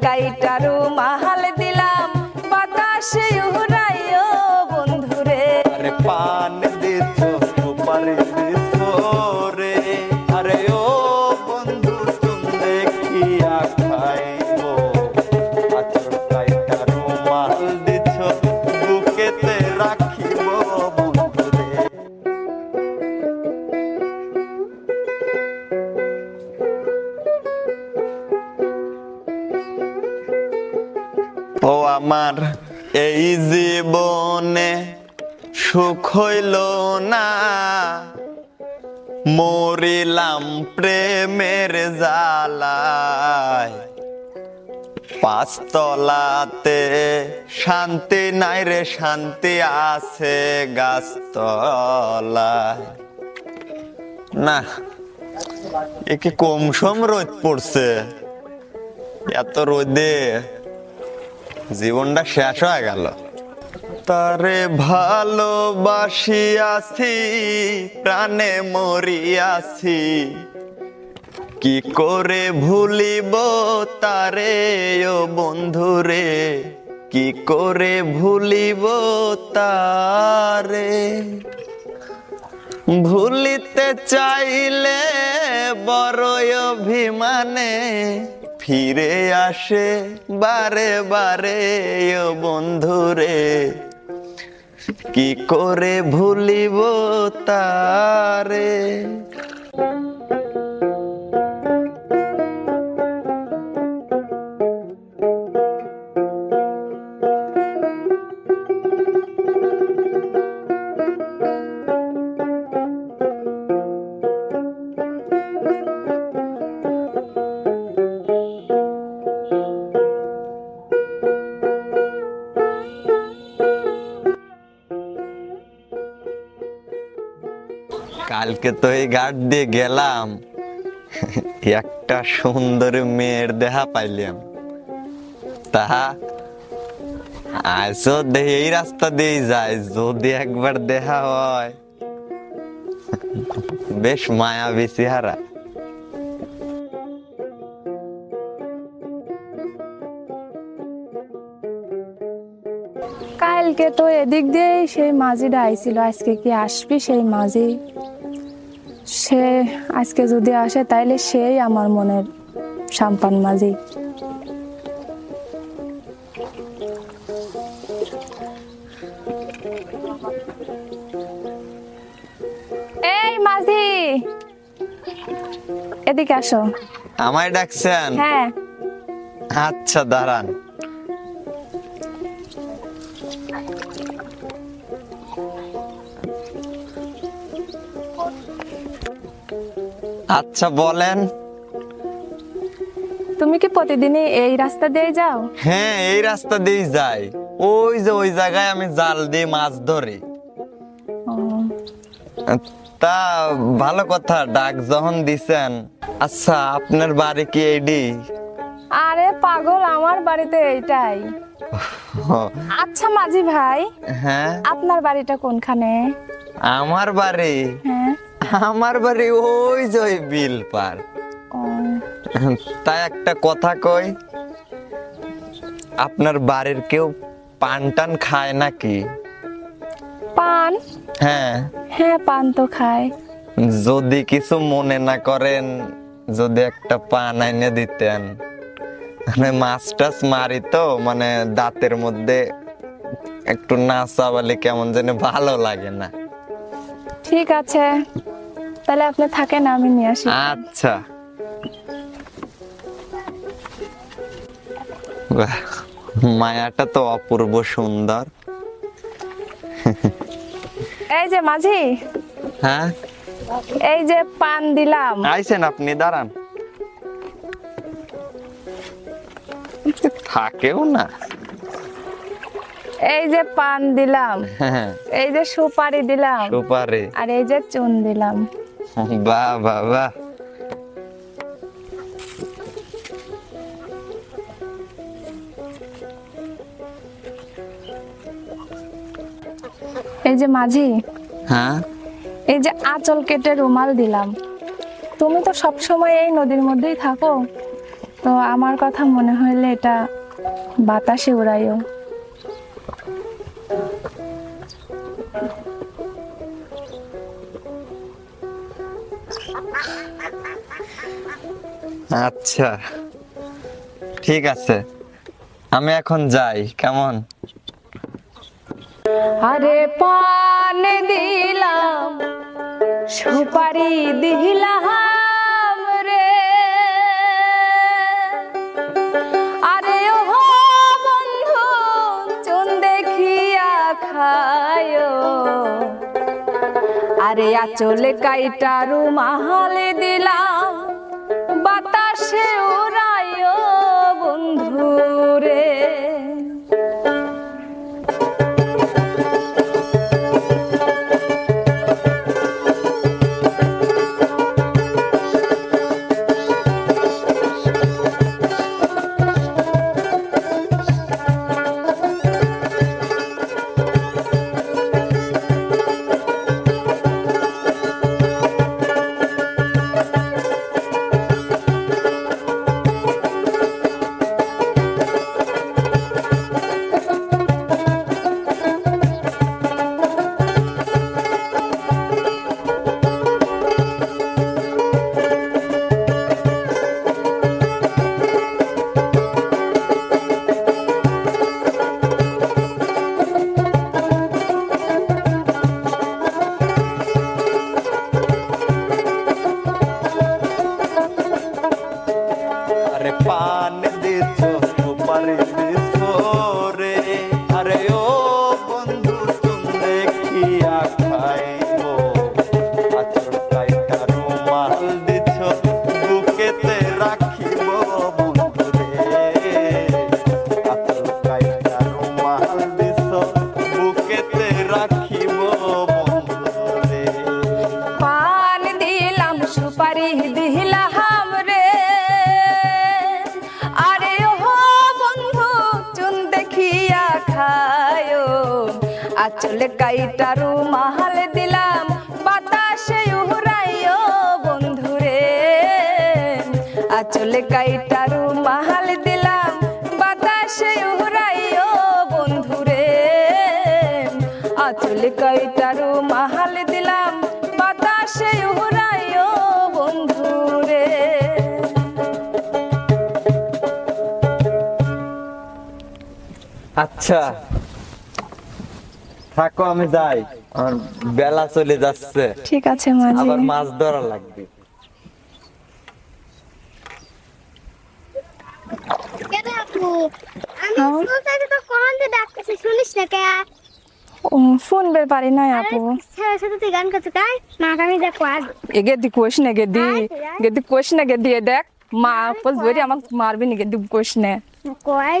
কাইটারু এই জীবনে সুখ হইল না। মরিলাম প্রেমের জালায় পাঁচতলাতে শান্তি নাই রে, শান্তি আছে গাছতলায়। না, এ কি কম সম রোদ পড়ছে? এত রোদে জীবনটা শেষ হয়ে গেল। তারে ভালোবাসিয়াছি প্রাণে মরিয়াছি কি করে ভুলিব তারে ও বন্ধুরে? কি করে ভুলিব তারে? ভুলিতে চাইলে বড় অভিমানে ফিরে আসে বারে বারে ও বন্ধুরে। কি করে ভুলিব তারে? কালকে তো এই ঘাট দিয়ে গেলাম। একটা সুন্দর মেয়ের দেহা পাইলাম। তাহা আজও এই রাস্তা দিয়ে যায়, যদি একবার দেখা হয়, বেশ মায়াবী চেহারা। কালকে তো এদিক দিয়ে সেই মাঝিটা আইছিল, আজকে কি আসবি সেই মাঝি? সে আজকে যদি আসে তাইলে সেই আমার মনের সাম্পান মাঝি। এই মাঝি! এদিকে আসো। আমায় ডাকছেন? হ্যাঁ। আচ্ছা দাঁড়ান। আচ্ছা বলেন। তুমি কি প্রতিদিনই এই রাস্তা দিয়ে যাও? হ্যাঁ এই রাস্তা দিয়েই যাই। ওই যে ওই জায়গায় আমি জাল দিয়ে মাছ ধরি। তা ভালো কথা ডাক যখন দিছেন আচ্ছা আপনার বাড়ি কি এইডি? আরে পাগল আমার বাড়িতে এইটাই। আচ্ছা মাঝি ভাই হ্যাঁ? আপনার বাড়িটা কোনখানে? আমার বাড়ি? হ্যাঁ। আমার বাড়ি ওই যে ওই বিল পার। তাই একটা কথা কই আপনার বাড়ির কেউ পান টান খায় নাকি? পান? হ্যাঁ। হ্যাঁ পান তো খায়। যদি কিছু মনে না করেন যদি একটা পান আইনে দিতেন। মানে মাছ টাছ মারি তো মানে দাঁতের মধ্যে একটু নাচা বলে কেমন যেন ভালো লাগে না। ঠিক আছে। তাহলে আপনি থাকেন আমি নিয়ে আসি। আচ্ছা। মায়াটা তো অপূর্ব সুন্দর। এই যে মাঝি হ্যাঁ? এই যে পান দিলাম। আইছেন আপনি দাঁড়ান। থাকেও না। এই যে পান দিলাম হ্যাঁ। এই যে সুপারি দিলাম সুপারি। আর এই যে চুন দিলাম। বাহ বাহ বাহ এই যে মাঝি হ্যাঁ? এই যে আঁচল কেটে রুমাল দিলাম। তুমি তো সব সময় এই নদীর মধ্যেই থাকো। তো আমার কথা মনে হইলে এটা বাতাসে উড়াইও। আচ্ছা। ঠিক আছে। আমি এখন যাই কেমন? আরে পান দিলাম সুপারি দিলাম। আচলে কাইটারু মাহালে দিলাম। বাতাসে উড়ায়ো পান দিছ আচলে কাইটারু মাহাল দিলাম, বাতাসে উড়াইও বন্ধুরে। আচলে কাইটারু মাহাল দিলাম, বাতাসে উড়াইও বন্ধু রে আচলে কাইটারু মাহাল দিলাম, বাতাসে উড়াইও বন্ধু রে আচ্ছা। থাকো আমি যাই। আমার বেলা চলে যাচ্ছে। ঠিক আছে মাঝি। আবার মাছ ধরা লাগবে। আপু? আমি ফোন বের পারি নাই আপু। গান করতে মা দেখো আজ কোশ না গেদি। গেদি কোশ না গেদি দেখ। মা পল ধরে আমাকে মারবি নি গেদি কোশ না। কয়?